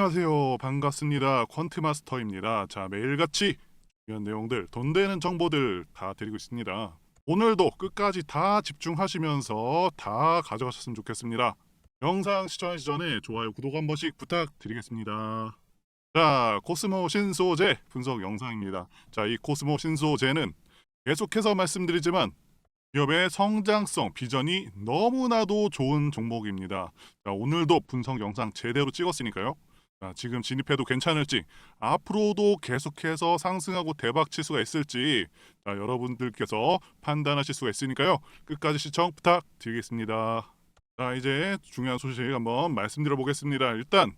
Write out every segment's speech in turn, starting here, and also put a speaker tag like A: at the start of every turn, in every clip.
A: 안녕하세요. 반갑습니다. 퀀트 마스터입니다. 자, 매일같이 중요한 내용들, 돈 되는 정보들 다 드리고 있습니다. 오늘도 끝까지 다 집중하시면서 다 가져가셨으면 좋겠습니다. 영상 시청하기 전에 좋아요, 구독 한 번씩 부탁드리겠습니다. 자, 코스모 신소재 분석 영상입니다. 자, 이 코스모 신소재는 계속해서 말씀드리지만 기업의 성장성, 비전이 너무나도 좋은 종목입니다. 자, 오늘도 분석 영상 제대로 찍었으니까요. 자, 지금 진입해도 괜찮을지, 앞으로도 계속해서 상승하고 대박 칠 수가 있을지, 자, 여러분들께서 판단하실 수가 있으니까요. 끝까지 시청 부탁드리겠습니다. 자, 이제 중요한 소식 한번 말씀드려 보겠습니다. 일단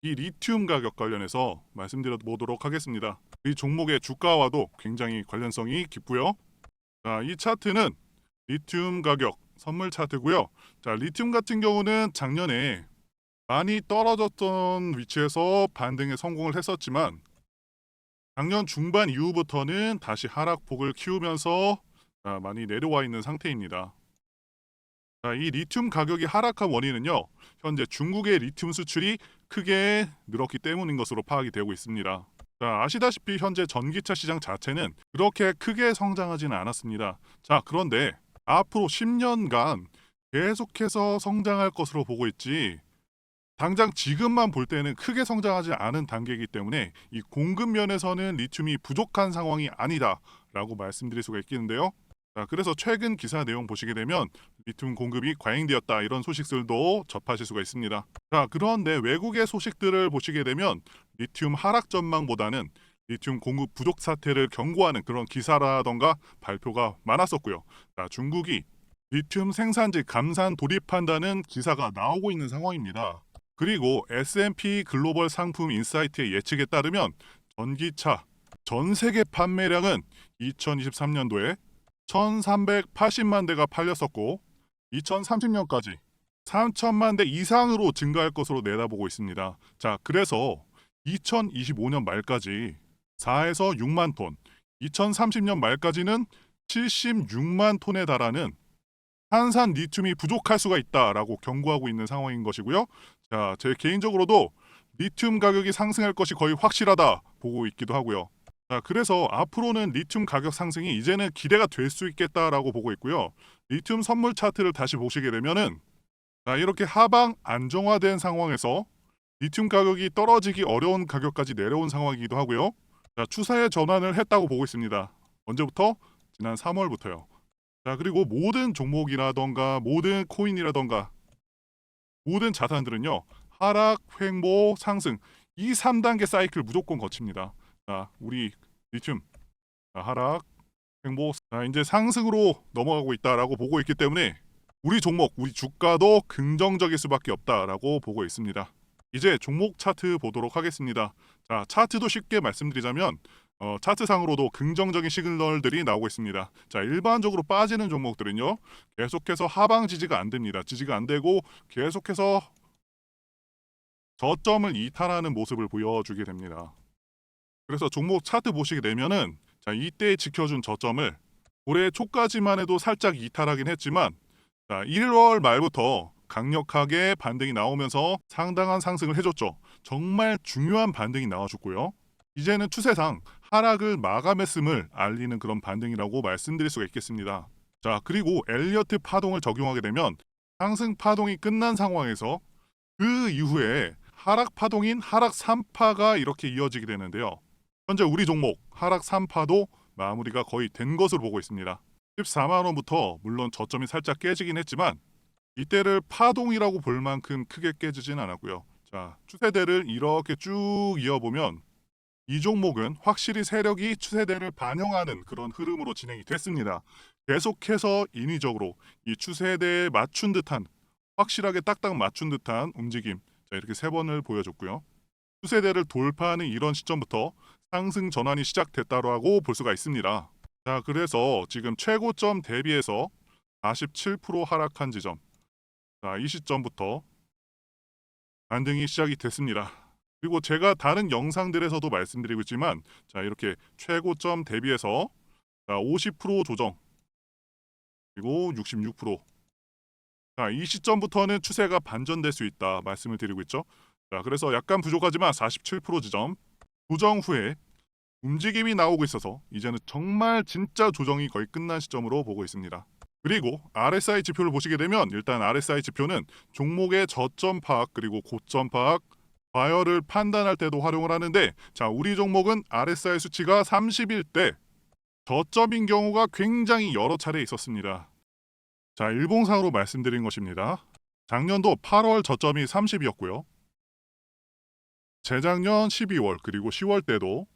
A: 이 리튬 가격 관련해서 말씀드려 보도록 하겠습니다. 이 종목의 주가와도 굉장히 관련성이 깊고요. 자, 이 차트는 리튬 가격 선물 차트고요. 자, 리튬 같은 경우는 작년에 많이 떨어졌던 위치에서 반등에 성공을 했었지만 작년 중반 이후부터는 다시 하락폭을 키우면서 자, 많이 내려와 있는 상태입니다. 자, 이 리튬 가격이 하락한 원인은요. 현재 중국의 리튬 수출이 크게 늘었기 때문인 것으로 파악이 되고 있습니다. 자, 아시다시피 현재 전기차 시장 자체는 그렇게 크게 성장하지는 않았습니다. 자, 그런데 앞으로 10년간 계속해서 성장할 것으로 보고 있지. 당장 지금만 볼 때는 크게 성장하지 않은 단계이기 때문에 이 공급 면에서는 리튬이 부족한 상황이 아니다라고 말씀드릴 수가 있겠는데요. 자, 그래서 최근 기사 내용 보시게 되면 리튬 공급이 과잉되었다 이런 소식들도 접하실 수가 있습니다. 자, 그런데 외국의 소식들을 보시게 되면 리튬 하락 전망보다는 리튬 공급 부족 사태를 경고하는 그런 기사라던가 발표가 많았었고요. 자, 중국이 리튬 생산지 감산 돌입한다는 기사가 나오고 있는 상황입니다. 그리고 S&P 글로벌 상품 인사이트의 예측에 따르면 전기차 전 세계 판매량은 2023년도에 1,380만 대가 팔렸었고 2030년까지 3천만 대 이상으로 증가할 것으로 내다보고 있습니다. 자, 그래서 2025년 말까지 4에서 6만 톤, 2030년 말까지는 76만 톤에 달하는 탄산 리튬이 부족할 수가 있다라고 경고하고 있는 상황인 것이고요. 자, 제 개인적으로도 리튬 가격이 상승할 것이 거의 확실하다 보고 있기도 하고요. 자, 그래서 앞으로는 리튬 가격 상승이 이제는 기대가 될 수 있겠다라고 보고 있고요. 리튬 선물 차트를 다시 보시게 되면은 자, 이렇게 하방 안정화된 상황에서 리튬 가격이 떨어지기 어려운 가격까지 내려온 상황이기도 하고요. 자, 추세의 전환을 했다고 보고 있습니다. 언제부터? 지난 3월부터요. 자, 그리고 모든 종목이라던가 모든 코인이라던가 모든 자산들은요. 하락, 횡보, 상승 이 3단계 사이클 무조건 거칩니다. 자, 우리 리튬 자, 하락, 횡보, 자, 이제 상승으로 넘어가고 있다라고 보고 있기 때문에 우리 종목, 우리 주가도 긍정적일 수밖에 없다라고 보고 있습니다. 이제 종목 차트 보도록 하겠습니다. 자, 차트도 쉽게 말씀드리자면 어, 차트상으로도 긍정적인 시그널들이 나오고 있습니다. 자, 일반적으로 빠지는 종목들은요. 계속해서 하방 지지가 안 됩니다. 지지가 안 되고 계속해서 저점을 이탈하는 모습을 보여주게 됩니다. 그래서 종목 차트 보시게 되면은 자, 이때 지켜준 저점을 올해 초까지만 해도 살짝 이탈하긴 했지만 자, 1월 말부터 강력하게 반등이 나오면서 상당한 상승을 해줬죠. 정말 중요한 반등이 나와줬고요. 이제는 추세상 하락을 마감했음을 알리는 그런 반등이라고 말씀드릴 수가 있겠습니다. 자, 그리고 엘리어트 파동을 적용하게 되면 상승 파동이 끝난 상황에서 그 이후에 하락 파동인 하락 3파가 이렇게 이어지게 되는데요. 현재 우리 종목 하락 3파도 마무리가 거의 된 것으로 보고 있습니다. 14만 원부터 물론 저점이 살짝 깨지긴 했지만 이때를 파동이라고 볼 만큼 크게 깨지진 않았고요. 자, 추세대를 이렇게 쭉 이어보면 이 종목은 확실히 세력이 추세대를 반영하는 그런 흐름으로 진행이 됐습니다. 계속해서 인위적으로 이 추세대에 맞춘 듯한 확실하게 딱딱 맞춘 듯한 움직임 자 이렇게 세 번을 보여줬고요. 추세대를 돌파하는 이런 시점부터 상승 전환이 시작됐다고 볼 수가 있습니다. 자 그래서 지금 최고점 대비해서 47% 하락한 지점 자 이 시점부터 반등이 시작이 됐습니다. 그리고 제가 다른 영상들에서도 말씀드리고 있지만 자 이렇게 최고점 대비해서 자, 50% 조정 그리고 66% 자, 이 시점부터는 추세가 반전될 수 있다 말씀을 드리고 있죠. 자, 그래서 약간 부족하지만 47% 지점. 조정 후에 움직임이 나오고 있어서 이제는 정말 진짜 조정이 거의 끝난 시점으로 보고 있습니다. 그리고 RSI 지표를 보시게 되면 일단 RSI 지표는 종목의 저점 파악 그리고 고점 파악 과열을 판단할 때도 활용을 하는데 자 우리 종목은 RSI 수치가 30일 때 저점인 경우가 굉장히 여러 차례 있었습니다. 자 일봉상으로 말씀드린 것입니다. 작년도 8월 저점이 30이었고요. 재작년 12월 그리고 10월 때도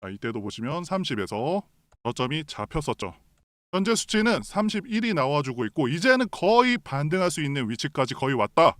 A: 자, 이때도 보시면 30에서 저점이 잡혔었죠. 현재 수치는 31이 나와주고 있고 이제는 거의 반등할 수 있는 위치까지 거의 왔다.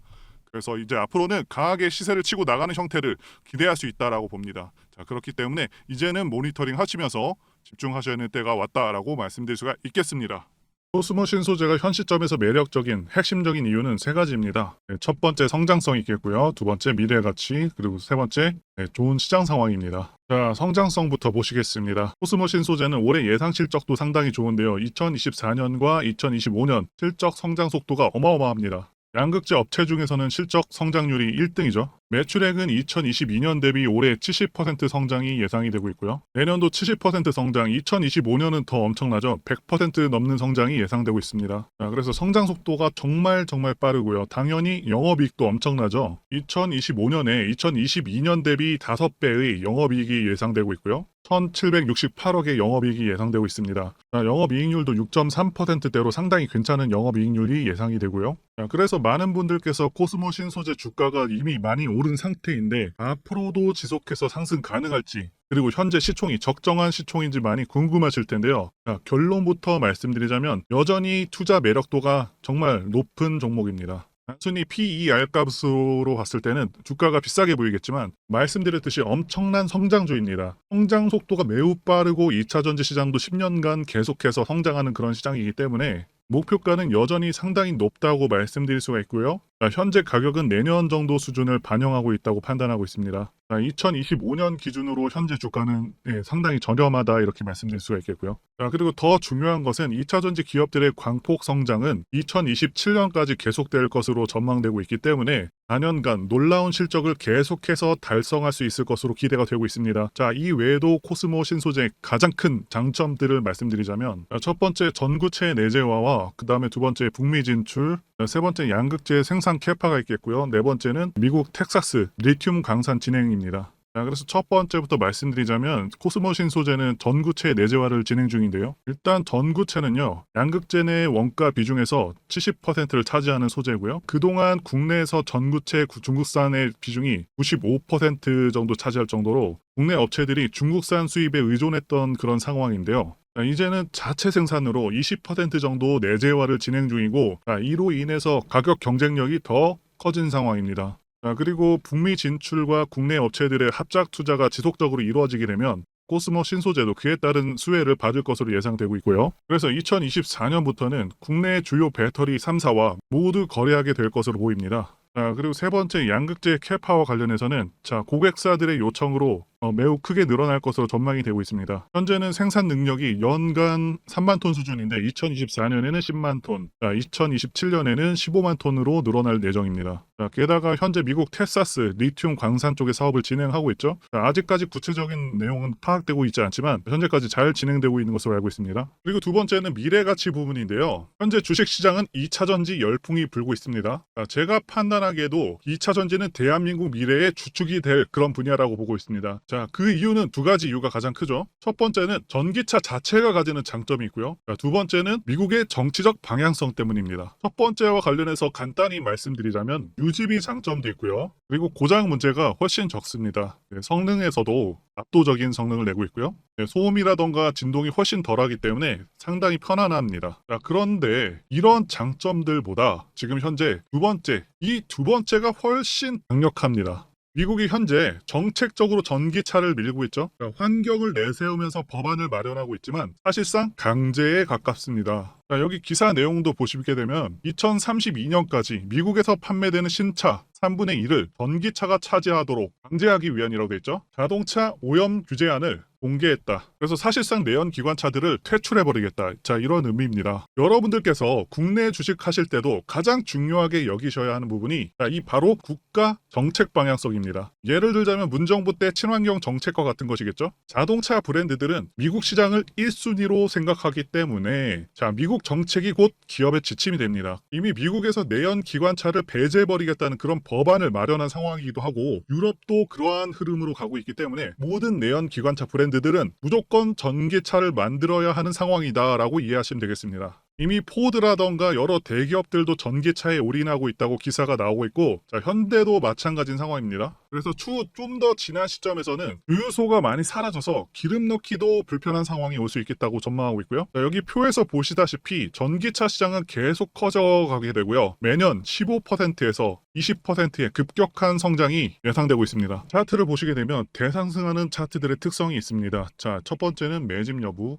A: 그래서 이제 앞으로는 강하게 시세를 치고 나가는 형태를 기대할 수 있다라고 봅니다. 자 그렇기 때문에 이제는 모니터링 하시면서 집중하셔야 하는 때가 왔다라고 말씀드릴 수가 있겠습니다. 코스모 신 소재가 현 시점에서 매력적인 핵심적인 이유는 세 가지입니다. 네, 첫 번째 성장성이 있겠고요. 두 번째 미래 가치, 그리고 세 번째 네, 좋은 시장 상황입니다. 자, 성장성부터 보시겠습니다. 코스모 신 소재는 올해 예상 실적도 상당히 좋은데요. 2024년과 2025년 실적 성장 속도가 어마어마합니다. 양극재 업체 중에서는 실적 성장률이 1등이죠. 매출액은 2022년 대비 올해 70% 성장이 예상이 되고 있고요. 내년도 70% 성장, 2025년은 더 엄청나죠. 100% 넘는 성장이 예상되고 있습니다. 자, 그래서 성장 속도가 정말 정말 빠르고요. 당연히 영업이익도 엄청나죠. 2025년에 2022년 대비 5배의 영업이익이 예상되고 있고요. 1,768억의 영업이익이 예상되고 있습니다. 자, 영업이익률도 6.3%대로 상당히 괜찮은 영업이익률이 예상이 되고요. 자, 그래서 많은 분들께서 코스모 신소재 주가가 이미 많이 오른 상태인데 앞으로도 지속해서 상승 가능할지 그리고 현재 시총이 적정한 시총인지 많이 궁금하실 텐데요. 자, 결론부터 말씀드리자면 여전히 투자 매력도가 정말 높은 종목입니다. 단순히 PER 값으로 봤을 때는 주가가 비싸게 보이겠지만 말씀드렸듯이 엄청난 성장주입니다. 성장 속도가 매우 빠르고 2차 전지 시장도 10년간 계속해서 성장하는 그런 시장이기 때문에 목표가는 여전히 상당히 높다고 말씀드릴 수가 있고요. 자, 현재 가격은 내년 정도 수준을 반영하고 있다고 판단하고 있습니다. 자, 2025년 기준으로 현재 주가는 예, 상당히 저렴하다 이렇게 말씀드릴 수가 있겠고요. 자, 그리고 더 중요한 것은 2차 전지 기업들의 광폭 성장은 2027년까지 계속될 것으로 전망되고 있기 때문에 4년간 놀라운 실적을 계속해서 달성할 수 있을 것으로 기대가 되고 있습니다. 자, 이 외에도 코스모 신소재 가장 큰 장점들을 말씀드리자면 자, 첫 번째 전구체 내재화와 그 다음에 두 번째 북미 진출, 자, 세 번째 양극재 생산 캐파가 있겠고요. 네 번째는 미국 텍사스 리튬 강산 진행입니다. 자, 그래서 첫 번째부터 말씀드리자면 코스모 신 소재는 전구체 내재화를 진행 중인데요. 일단 전구체는요. 양극재 내 원가 비중에서 70%를 차지하는 소재고요. 그동안 국내에서 전구체 구- 중국산의 비중이 95% 정도 차지할 정도로 국내 업체들이 중국산 수입에 의존했던 그런 상황인데요. 자, 이제는 자체 생산으로 20% 정도 내재화를 진행 중이고 자, 이로 인해서 가격 경쟁력이 더 커진 상황입니다. 자, 그리고 북미 진출과 국내 업체들의 합작 투자가 지속적으로 이루어지게 되면 코스모 신소재도 그에 따른 수혜를 받을 것으로 예상되고 있고요. 그래서 2024년부터는 국내 주요 배터리 3사와 모두 거래하게 될 것으로 보입니다. 자, 그리고 세 번째 양극재 캐파와 관련해서는 자, 고객사들의 요청으로 어, 매우 크게 늘어날 것으로 전망이 되고 있습니다. 현재는 생산 능력이 연간 3만 톤 수준인데 2024년에는 10만 톤, 자, 2027년에는 15만 톤으로 늘어날 예정입니다. 자, 게다가 현재 미국 텍사스 리튬 광산 쪽의 사업을 진행하고 있죠. 자, 아직까지 구체적인 내용은 파악되고 있지 않지만 현재까지 잘 진행되고 있는 것으로 알고 있습니다. 그리고 두 번째는 미래 가치 부분인데요. 현재 주식 시장은 2차 전지 열풍이 불고 있습니다. 자, 제가 판단하기에도 2차 전지는 대한민국 미래의 주축이 될 그런 분야라고 보고 있습니다. 자, 그 이유는 두 가지 이유가 가장 크죠. 첫 번째는 전기차 자체가 가지는 장점이 있고요. 자, 두 번째는 미국의 정치적 방향성 때문입니다. 첫 번째와 관련해서 간단히 말씀드리자면 유지비 장점도 있고요. 그리고 고장 문제가 훨씬 적습니다. 네, 성능에서도 압도적인 성능을 내고 있고요. 네, 소음이라던가 진동이 훨씬 덜하기 때문에 상당히 편안합니다. 자, 그런데 이런 장점들보다 지금 현재 두 번째, 이 두 번째가 훨씬 강력합니다. 미국이 현재 정책적으로 전기차를 밀고 있죠. 그러니까 환경을 내세우면서 법안을 마련하고 있지만 사실상 강제에 가깝습니다. 자, 여기 기사 내용도 보시게 되면 2032년까지 미국에서 판매되는 신차 3분의 1을 전기차가 차지하도록 방지하기 위한이라고 돼 있죠. 자동차 오염 규제안을 공개했다. 그래서 사실상 내연 기관차들을 퇴출해버리겠다. 자, 이런 의미입니다. 여러분들께서 국내 주식 하실 때도 가장 중요하게 여기셔야 하는 부분이 자, 이 바로 국가 정책 방향성입니다. 예를 들자면 문정부 때 친환경 정책과 같은 것이겠죠. 자동차 브랜드들은 미국 시장을 1순위로 생각하기 때문에 자, 미국 정책이 곧 기업의 지침이 됩니다. 이미 미국에서 내연 기관차를 배제해버리겠다는 그런 법안을 마련한 상황이기도 하고 유럽도 그러한 흐름으로 가고 있기 때문에 모든 내연 기관차 브랜드들은 무조건 전기차를 만들어야 하는 상황이다라고 이해하시면 되겠습니다. 이미 포드라던가 여러 대기업들도 전기차에 올인하고 있다고 기사가 나오고 있고 자, 현대도 마찬가지인 상황입니다. 그래서 추후 좀 더 지난 시점에서는 주유소가 많이 사라져서 기름 넣기도 불편한 상황이 올 수 있겠다고 전망하고 있고요. 자, 여기 표에서 보시다시피 전기차 시장은 계속 커져가게 되고요. 매년 15%에서 20%의 급격한 성장이 예상되고 있습니다. 차트를 보시게 되면 대상승하는 차트들의 특성이 있습니다. 자, 첫 번째는 매집 여부,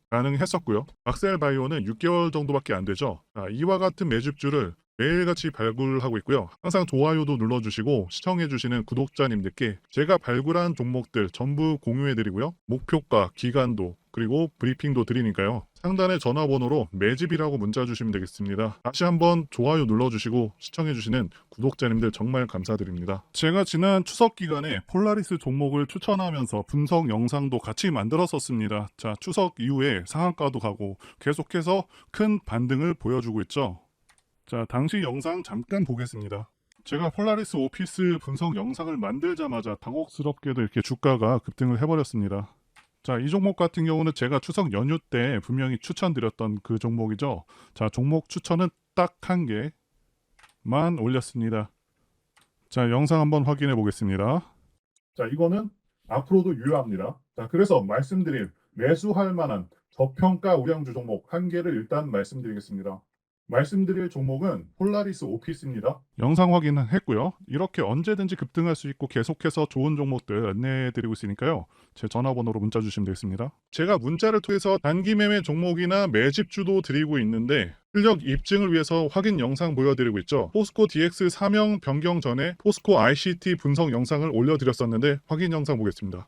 A: 가능했었고요. 악셀 바이오는 6개월 정도밖에 안 되죠. 자, 이와 같은 매집주를 매일같이 발굴하고 있고요. 항상 좋아요도 눌러주시고 시청해주시는 구독자님들께 제가 발굴한 종목들 전부 공유해드리고요. 목표가, 기간도 그리고 브리핑도 드리니까요. 상단의 전화번호로 매집이라고 문자 주시면 되겠습니다. 다시 한번 좋아요 눌러주시고 시청해주시는 구독자님들 정말 감사드립니다. 제가 지난 추석 기간에 폴라리스 종목을 추천하면서 분석 영상도 같이 만들었었습니다. 자, 추석 이후에 상한가도 가고 계속해서 큰 반등을 보여주고 있죠. 자, 당시 영상 잠깐 보겠습니다. 제가 폴라리스 오피스 분석 영상을 만들자마자 당혹스럽게도 이렇게 주가가 급등을 해버렸습니다. 자, 이 종목 같은 경우는 제가 추석 연휴 때 분명히 추천드렸던 그 종목이죠. 자, 종목 추천은 딱 한 개만 올렸습니다. 자, 영상 한번 확인해 보겠습니다. 자, 이거는 앞으로도 유효합니다. 자, 그래서 말씀드릴 매수할 만한 저평가 우량주 종목 한 개를 일단 말씀드리겠습니다. 말씀드릴 종목은 폴라리스 오피스입니다. 영상 확인은 했고요. 이렇게 언제든지 급등할 수 있고 계속해서 좋은 종목들 안내해드리고 있으니까요. 제 전화번호로 문자 주시면 되겠습니다. 제가 문자를 통해서 단기 매매 종목이나 매집주도 드리고 있는데 실력 입증을 위해서 확인 영상 보여드리고 있죠. 포스코 DX 사명 변경 전에 포스코 ICT 분석 영상을 올려드렸었는데 확인 영상 보겠습니다.